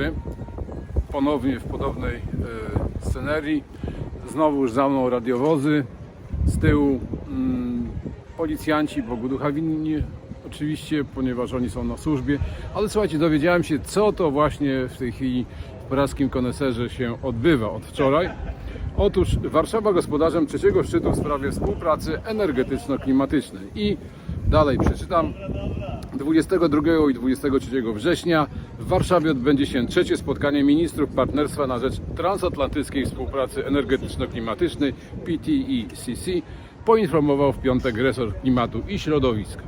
dobry. Ponownie w podobnej e, scenerii. Znowu już za mną radiowozy. Z tyłu mm, policjanci, Bogu ducha winni oczywiście, ponieważ oni są na służbie. Ale słuchajcie, dowiedziałem się, co to właśnie w tej chwili w praskim koneserze się odbywa od wczoraj. Otóż Warszawa gospodarzem trzeciego szczytu w sprawie współpracy energetyczno-klimatycznej. I dalej przeczytam. 22 i 23 września w Warszawie odbędzie się trzecie spotkanie ministrów Partnerstwa na rzecz Transatlantyckiej Współpracy Energetyczno-Klimatycznej PTECC, poinformował w piątek resort klimatu i środowiska.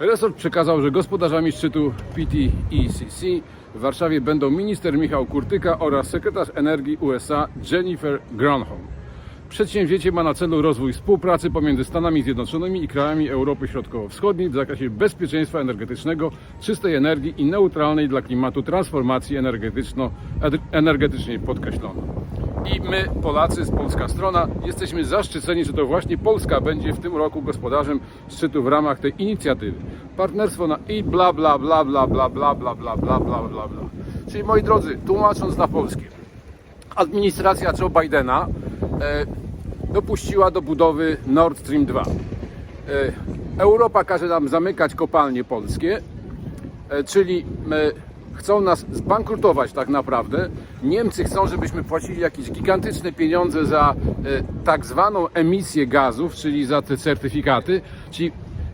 Resort przekazał, że gospodarzami szczytu PTECC w Warszawie będą minister Michał Kurtyka oraz sekretarz energii USA Jennifer Granholm. Przedsięwzięcie ma na celu rozwój współpracy pomiędzy Stanami Zjednoczonymi i krajami Europy Środkowo-Wschodniej w zakresie bezpieczeństwa energetycznego, czystej energii i neutralnej dla klimatu transformacji energetycznej podkreślono. I my, Polacy z polska strona, jesteśmy zaszczyceni, że to właśnie Polska będzie w tym roku gospodarzem szczytu w ramach tej inicjatywy. Partnerstwo na i bla bla bla bla bla bla bla bla bla bla bla bla. Czyli moi drodzy, tłumacząc na polskie, administracja Joe Bidena e, dopuściła do budowy Nord Stream 2. E, Europa każe nam zamykać kopalnie polskie, e, czyli e, chcą nas zbankrutować tak naprawdę. Niemcy chcą, żebyśmy płacili jakieś gigantyczne pieniądze za e, tak zwaną emisję gazów, czyli za te certyfikaty, czyli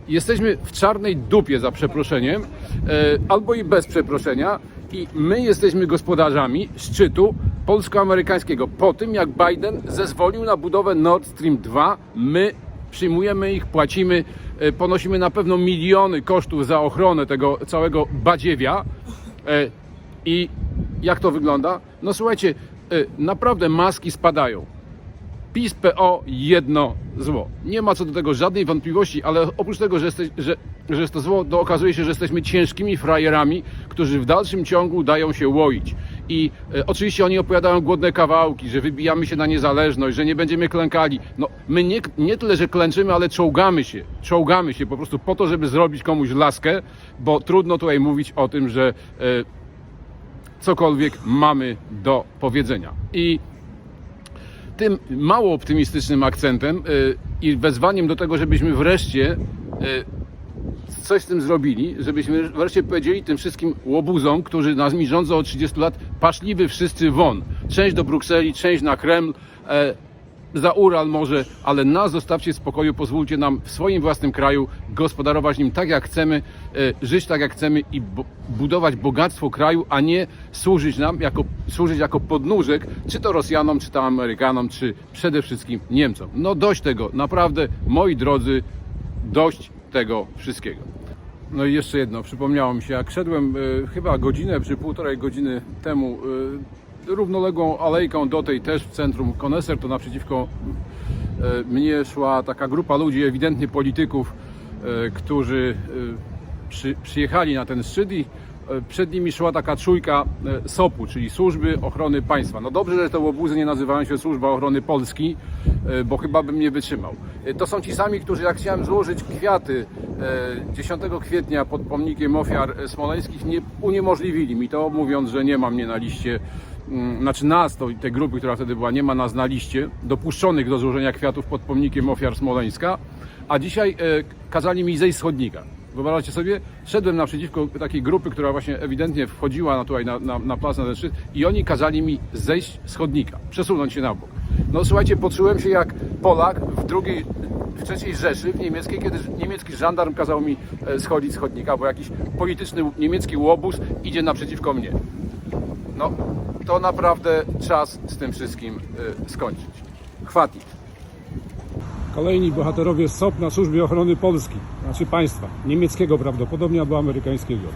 jesteśmy w czarnej dupie za przeproszeniem, e, albo i bez przeproszenia i my jesteśmy gospodarzami szczytu polsko-amerykańskiego. Po tym jak Biden zezwolił na budowę Nord Stream 2, my przyjmujemy ich, płacimy, e, ponosimy na pewno miliony kosztów za ochronę tego całego badziewia. E, I jak to wygląda? No słuchajcie, e, naprawdę maski spadają. PiS, PO, jedno zło. Nie ma co do tego żadnej wątpliwości, ale oprócz tego, że, jesteś, że, że jest to zło, to okazuje się, że jesteśmy ciężkimi frajerami, którzy w dalszym ciągu dają się łoić. I e, oczywiście oni opowiadają głodne kawałki, że wybijamy się na niezależność, że nie będziemy klękali. No, my nie, nie tyle, że klęczymy, ale czołgamy się. Czołgamy się po prostu po to, żeby zrobić komuś laskę, bo trudno tutaj mówić o tym, że e, cokolwiek mamy do powiedzenia. I tym mało optymistycznym akcentem y, i wezwaniem do tego, żebyśmy wreszcie y, coś z tym zrobili, żebyśmy wreszcie powiedzieli tym wszystkim łobuzom, którzy nami rządzą od 30 lat, paszliwy wszyscy won. Część do Brukseli, część na Kreml, e, za Ural może, ale nas zostawcie w spokoju, pozwólcie nam w swoim własnym kraju gospodarować nim tak jak chcemy, e, żyć tak jak chcemy i bo, budować bogactwo kraju, a nie służyć nam jako, służyć jako podnóżek, czy to Rosjanom, czy to Amerykanom, czy przede wszystkim Niemcom. No dość tego, naprawdę, moi drodzy, dość tego wszystkiego. No i jeszcze jedno, przypomniało mi się, jak szedłem e, chyba godzinę czy półtorej godziny temu e, równoległą alejką do tej też w centrum Koneser, to naprzeciwko e, mnie szła taka grupa ludzi, ewidentnie polityków, e, którzy e, przy, przyjechali na ten szczyt i przed nimi szła taka czujka e, SOP-u, czyli Służby Ochrony Państwa. No dobrze, że te łobuzy nie nazywają się Służba Ochrony Polski, e, bo chyba bym nie wytrzymał. E, To są ci sami, którzy jak chciałem złożyć kwiaty e, 10 kwietnia pod pomnikiem ofiar e, smoleńskich, nie uniemożliwili mi to, mówiąc, że nie ma mnie na liście mm, znaczy nas, to tej grupy, która wtedy była, nie ma nas na liście dopuszczonych do złożenia kwiatów pod pomnikiem ofiar Smoleńska, a dzisiaj e, kazali mi zejść z chodnika. Wyobraźcie sobie, szedłem naprzeciwko takiej grupy, która właśnie ewidentnie wchodziła na, tutaj na, na, na plac, na ten szczyt i oni kazali mi zejść z chodnika, przesunąć się na bok. No słuchajcie, poczułem się jak Polak w drugiej, w trzeciej Rzeszy w niemieckiej, kiedy niemiecki żandarm kazał mi e, schodzić z chodnika, bo jakiś polityczny niemiecki łobuz idzie naprzeciwko mnie. No, to naprawdę czas z tym wszystkim y, skończyć. Chwatit. Kolejni bohaterowie SOP na służbie ochrony Polski, znaczy państwa, niemieckiego prawdopodobnie albo amerykańskiego.